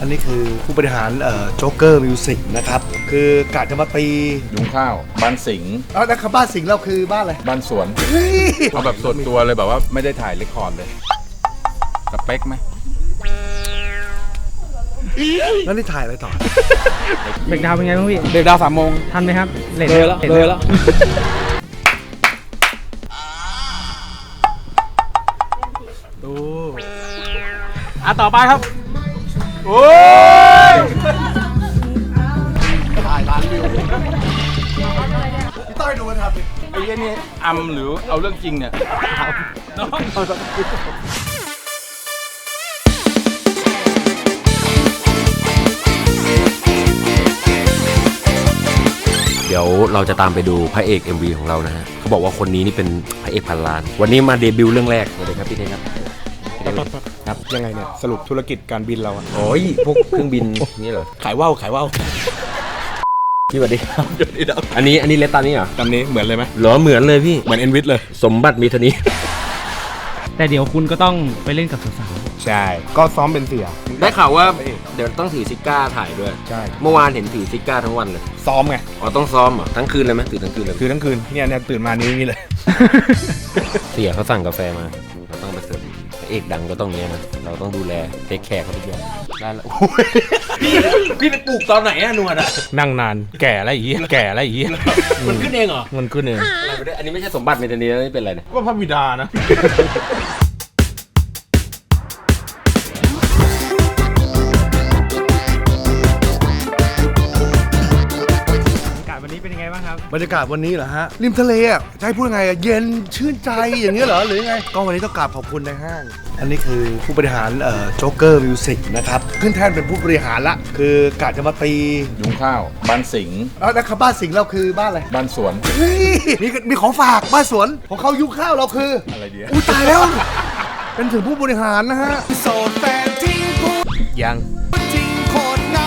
อันนี้คือผู้บริหารโจ๊กเกอร์มิวสิกนะครับ คือกะจะมาตียุงข้าวบ้านสิงห์เอ้านะครับบ้านสิงห์เราคือบ้านอะไรบ้านสวนเฮ้ยเอาแบบส่วนตัวเลยแบบว่าไม่ได้ถ่ายเรคคอร์ดเลยสเปคไหมแล้วนี่ถ่ายอะไรต่อ เบรกดาวน์เป็นไงบ้างพี่ เด็กดาวสามโมงทันไหมครับเลทเลยแล้วทเลยแล้ว ดูอะต่อไปครับ โอ้ยถ่ายร้านวิวพี่ต้อยดูมันทำดิไอ้เหี้ยนี่อำหรือเอาเรื่องจริงเนี่ยเดี๋ยวเราจะตามไปดูพระเอก MV ของเรานะฮะเขาบอกว่าคนนี้นี่เป็นพระเอกพันล้าน วันนี้มาเดบิวต์เรื่องแรกสวัสดีครับพี่เทครับ ครับ ยังไงเนี่ย สรุปธุรกิจการบินเราอะโอ้ยพวกเครื่องบินนี่เหรอขายว่าวขายว่าวพี่สวัสดีครับอันนี้อันนี้เลตตานี่เหรอตำนี้เหมือนเลยไหมเหรอเหมือนเลยพี่ เหมือนเอ็นวิทเลย สมบัติมีเท่านี้ แต่เดี๋ยวคุณก็ต้องไปเล่นกับสาวใช่ ก็ซ้อมเป็นเสีย ได้ข่าวว่าเดี๋ยวต้องถือซิก้าถ่ายด้วย ใช่ เมื่อวานเห็นถือซิก้าทั้งวันเลย ซ้อมไง อ๋อต้องซ้อมเหรอทั้งคืนเลยไหมถือทั้งคืนเลยคือทั้งคืนเนี่ยเนี่ยตื่นมานี้นี่เลย เสียเขาสั่งกาแฟมา เราต้องไปเสิร์ฟพระเอกดังก็ต้องเนี้ยนะ เราต้องดูแลเทคแคร์เขาทุกอย่างได้แล้วพี่พี่ไปปลูกตอนไหนอะหนวดอะนั่งนานแก่อะไรอีกแก่อะไรอีกมันขึ้นเองเหรอมันขึ้นเองอะไรไม่ได้อันนี้ไม่ใช่สมบัติเมตานีนะนี่เป็นอะไรเนี่ยก็พระบิดานะ บ้างครับ บรรยากาศวันนี้เหรอฮะริมทะเลอะจะให้พูดยังไงอะเย็นชื่นใจอย่างเงี้ยเหรอหรือยังไงก็วันนี้ต้องกราบขอบคุณในห้าง อันนี้คือผู้บริหารโจ๊กเกอร์มิวสิกนะครับขึ้นแท่นเป็นผู้บริหารละคือกะจะมาตียุงข้าวบ้านสิงห์เอ้านะครับบ้านสิงห์เราคือบ้านอะไร บ้านสวน เฮ้ยมีมีของฝากบ้านสวนของเขายุคข้าวเราคืออะไรเดียวอุ้ยตายแล้ว เป็นถึงผู้บริหารนะฮะโสดแฟนทิ้งผู้ยัง ทิ้งโคตรเหงา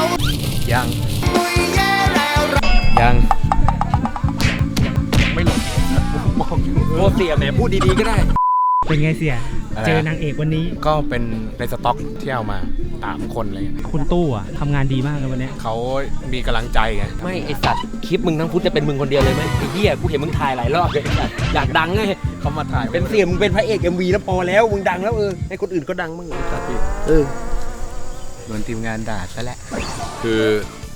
ยัง ปุยแย่แล้วยัง โมเสียแหมพูดดีๆก็ได้ เป็นไงเสีย อะไรนะ เจอนางเอกวันนี้ ก็เป็นในสต็อกที่เอามาสามคนอะไรเงี้ยคุณตู้อะทำงานดีมากเลยวันเนี้ยเขามีกำลังใจไงไม่ไอสัตว์คลิปมึงทั้งพุทธจะเป็นมึงคนเดียวเลยไหมไอ้เหี้ยกูเห็นมึงถ่ายหลายรอบเลยไอ้สัตว์อยากดังไงเขามาถ่ายเป็นเสียมึงเป็นพระเอก MV แล้วพอแล้วมึงดังแล้วเออให้คนอื่นก็ดังบ้างไอ้สัตว์เออโดนทีมงานด่าซะแล้วคือ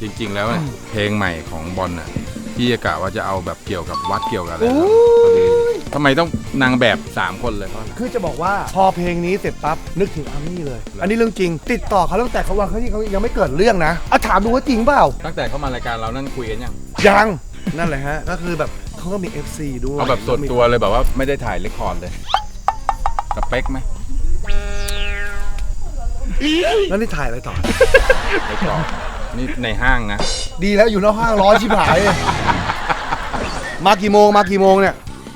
จริงๆแล้วเนี่ยเพลงใหม่ของบอลน่ะ พี่กะว่าจะเอาแบบเกี่ยวกับวัดเกี่ยวกับอะไรนะพอดีทำไมต้องนางแบบ3คนเลยเพราะอะไร คือจะบอกว่าพอเพลงนี้เสร็จปั๊บนึกถึงอาร์มี่เลย อันนี้เรื่องจริง ติดต่อเขาตั้งแต่เขาวันเขาที่เขายังไม่เกิดเรื่องนะเอาถามดูว่าจริงเปล่า ตั้งแต่เข้ามารายการเรานั่นคุยกันยัง ยัง นั่นแหละฮะ ก็คือแบบเขาก็มี FC ด้วยเอาแบบส่วนตัวเลยแบบว่าไม่ได้ถ่ายเรคคอร์ดเลยสเปคไหมแล้วนี่ถ่ายอะไรต่อ เรคคอร์ด นี่ในห้างนะ ดีแล้วอยู่นอกห้างร้อนชิบหายเลยมากี่โมงมากี่โมงเนี่ย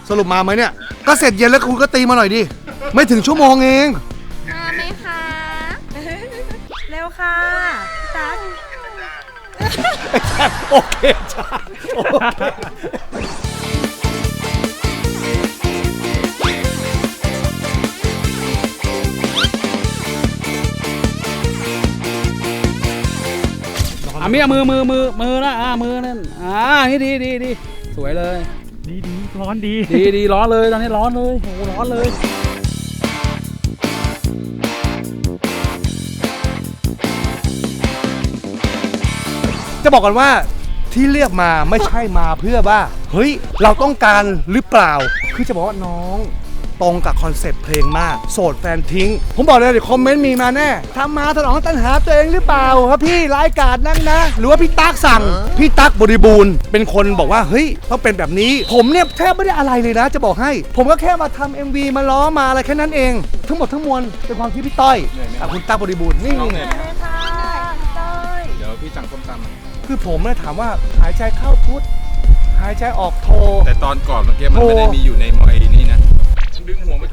สรุปมาไหมเนี่ย ก็เสร็จเย็นแล้วคุณก็ตีมาหน่อยดิ ไม่ถึงชั่วโมงเอง มาไหมคะ เร็วค่ะพี่ตั๊กโอเคจ้าโอเค อะมีอะมือมือมือมือนะอ่ามือนั่นอ่านี่ดีดีดีสวยเลย ดีดีร้อนดี ดีดีร้อนเลยตอนนี้ร้อนเลยโหร้อนเลยจะบอกกันว่าที่เลือกมาไม่ใช่มาเพื่อว่า เฮ้ย เราต้องการหรือเปล่า คือจะบอกว่าน้อง ตรงกับคอนเซปต์เพลงมาก โสดแฟนทิ้ง ผมบอกเลยเดี๋ยวคอมเมนต์มีมาแน่ทำมาถนองตัณหาตัวเองหรือเปล่าครับพี่รายการนั่งนะ หรือว่าพี่ตั๊กสั่ง พี่ตั๊กบริบูรณ์ เป็นคนบอกว่าเฮ้ยต้องเป็นแบบนี้ ผมเนี่ยแทบไม่ได้อะไรเลยนะ จะบอกให้ ผมก็แค่มาทำ MV มาล้อมาอะไรแค่นั้นเอง ทั้งหมดทั้งมวลเป็นความคิดพี่ต้อยกับคุณตั๊กบริบูรณ์นี่น้องเหนื่อยไหมเลยค่ะพี่เต้ยเดี๋ยวพี่สั่งส้มตำมาคือผมเนี่ยถามว่าหายใจเข้าพุทธหายใจออกโท แต่ตอนก่อนเมื่อกี้มันโอ้ไม่ได้มีอยู่ในม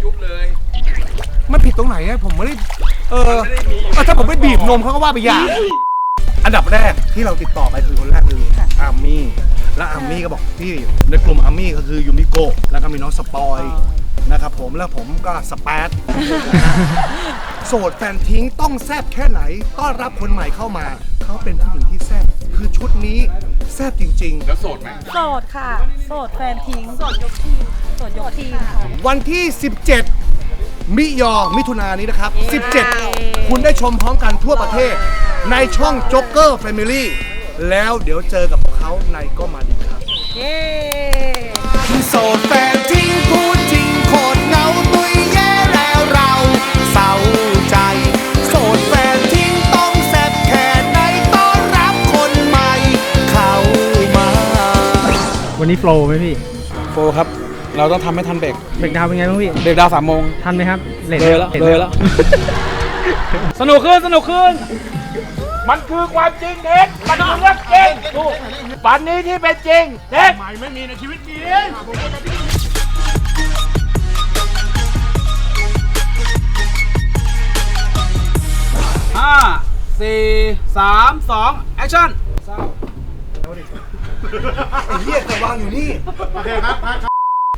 จุ๊บเลยมันผิดตรงไหนอะผมไม่ได้เออมันไม่ได้มีอยู่เออถ้าผมไปบีบนมเขาก็ว่าไปอย่างอันดับแรกที่เราติดต่อไปคือคนแรกคืออาร์มี่แล้วอาร์มี่ก็บอกพี่ในกลุ่มอาร์มี่ก็คือยูมิโกะแล้วก็มีน้องสปอย นะครับผมแล้วผมก็สเปซ โสดแฟนทิ้งต้องแซบแค่ไหน ต้อนรับคนใหม่เข้ามา เขาเป็นผู้หญิงที่แซบคือชุดนี้แซบจริง แล้วโสดไหมโสดค่ะ โสดแฟนทิ้ง โสดยกทีม โสดยกทีมค่ะ ๆ วันที่ 17 มิยอมิถุนายนนี้นะครับ 17 คุณได้ชมพร้อมกันทั่วประเทศ ในช่องจ็อกเกอร์แฟมิลี่แล้วเดี๋ยวเจอกับพวกเขาในก็มาดีครับ เย้ โสดแฟนทิ้งพูดจริงโคตรเหงาตุยแย่แล้วเราเศร้าใจ โสดแฟนทิ้งต้องแซบแค่ไหนต้อนรับคนใหม่เข้ามาวันนี้โฟล์ไหมพี่โฟครับ เราต้องทำให้ทันเบรกเบรกดาวน์เป็นไงบ้างพี่ เบรกดาวสามโมงทันไหมครับเลทเลยแล้วทเลยแล้ว สนุกขึ้นสนุกขึ้น มันคือความจริงเท็จมันคือเรื่องจริงดูวันนี้ที่เป็นจริงเท็จห้าสี่สามสองแอคชั่นเฮียแต่วางอยู่นี่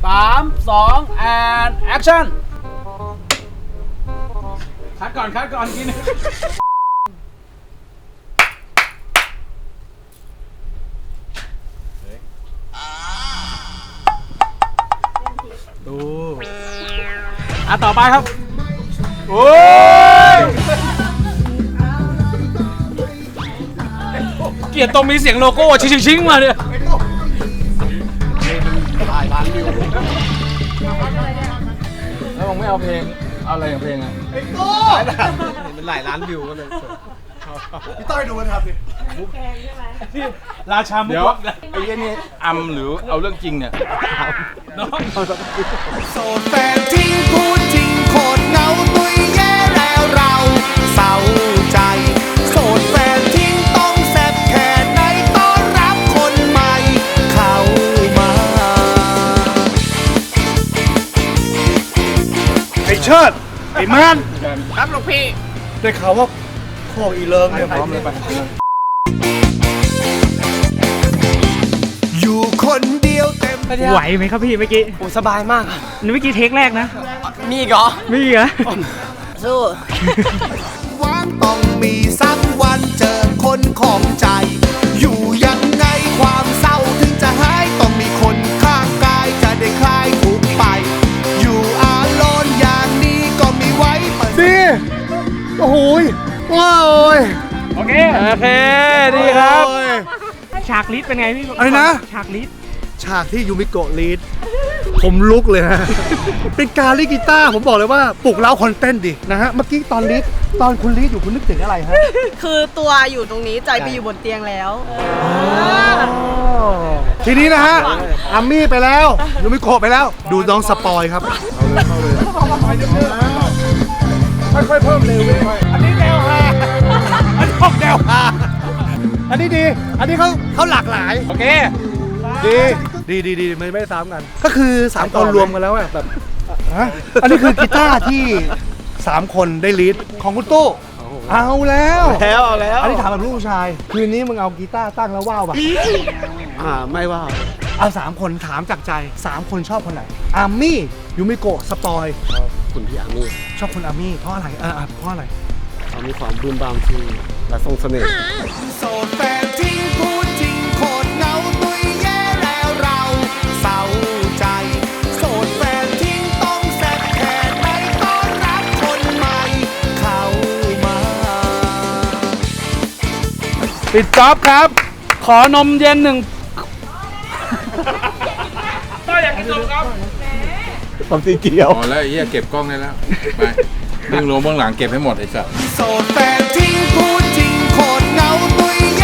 สามสองแอนแอคชั่นคัดก่อนคัดก่อนกินงดูอะต่อไปครับ โอ้ เกลียดตรงมีเสียงโลโก้ชิงชิงๆมาเนี่ยแล้วมึงไม่เอาเพลง เอาอะไรอย่างเพลงอะพี่ต้อยดูมันครับดิราชามุเดี๋ยวกไอ้เหี้ยนี่อำหรือเอาเรื่องจริงเนี่ย น้อง โสดแฟนทิ้งพูด เชิดไอ้มันครับลูกพี่ ได้ข่าวว่าพ่ออีเลิงเนี่ยพร้อมเลยไปอยู่คนเดียวเต็มไหวไหมครับพี่เมื่อกี้โอ้สบายมากนี่เมื่อกี้เทคแรกนะ มีอีกเหรอไม่มีเหรอสู้หวางต้องมีสักวันเจอคนของใจากลิสเป็นไงพี่อะไรนะ ฉากลิสฉากที่ยูมิโกะลีดผมลุกเลยฮะเป็นการลีดกีตาร์ผมบอกเลยว่าปลุกเร้าคนเต้นดินะฮะ เมื่อกี้ตอนลีดตอนคุณลีดอยู่คุณนึกถึงอะไรฮะ คือตัวอยู่ตรงนี้ใจไปอยู่บนเตียงแล้ว ทีนี้นะฮะอามี่ไปแล้วยูมิโกะไปแล้ว ดูน้องสปอยครับ ค่อยๆเพิ่มเร็วไปหน่อยอันนี้แนวฮาอันนี้ออกแนวฮา อันนี้ดี อันนี้เขาเขาหลากหลาย โอเค ดีดีดีดีไม่ไม่ซ้ำกัน ก็คือสามคนรวมกันแล้วอะแบบฮะอันนี้คือกีตาร์ที่สามคนได้ลีดของคุณตู้เอาแล้วแล้วเอาแล้ว อันนี้ถามแบบลูกผู้ชาย คืนนี้มึงเอากีตาร์ตั้งแล้วว่าวปะอ่าไม่ว่าเอาสามคนถามจากใจสามคนชอบคนไหนอาร์มี่ยูมิโกะสปอยคุณพี่อามี่ชอบคนอาร์มี่เพราะอะไรเออเออเพราะอะไร เขามีความบูมบามที่และทรงเสน่ห์โสดแฟนทิ้งพูดจริงโคตรเหงาตุยแย่แล้วเราเศร้าใจ โสดแฟนทิ้งต้องแซบแค่ไหนต้อนรับคนใหม่ เข้ามา ปิดจ็อบครับ ขอนมเย็นหนึ่งความสีเขียว พอแล้วไอ้เหี้ยเก็บกล้องได้แล้ว ไป เบื้องลงเบื้องหลังเก็บให้หมดไอ้สัส โสดแฟนทิ้งพูดจริงโคตรเหงาตุยย่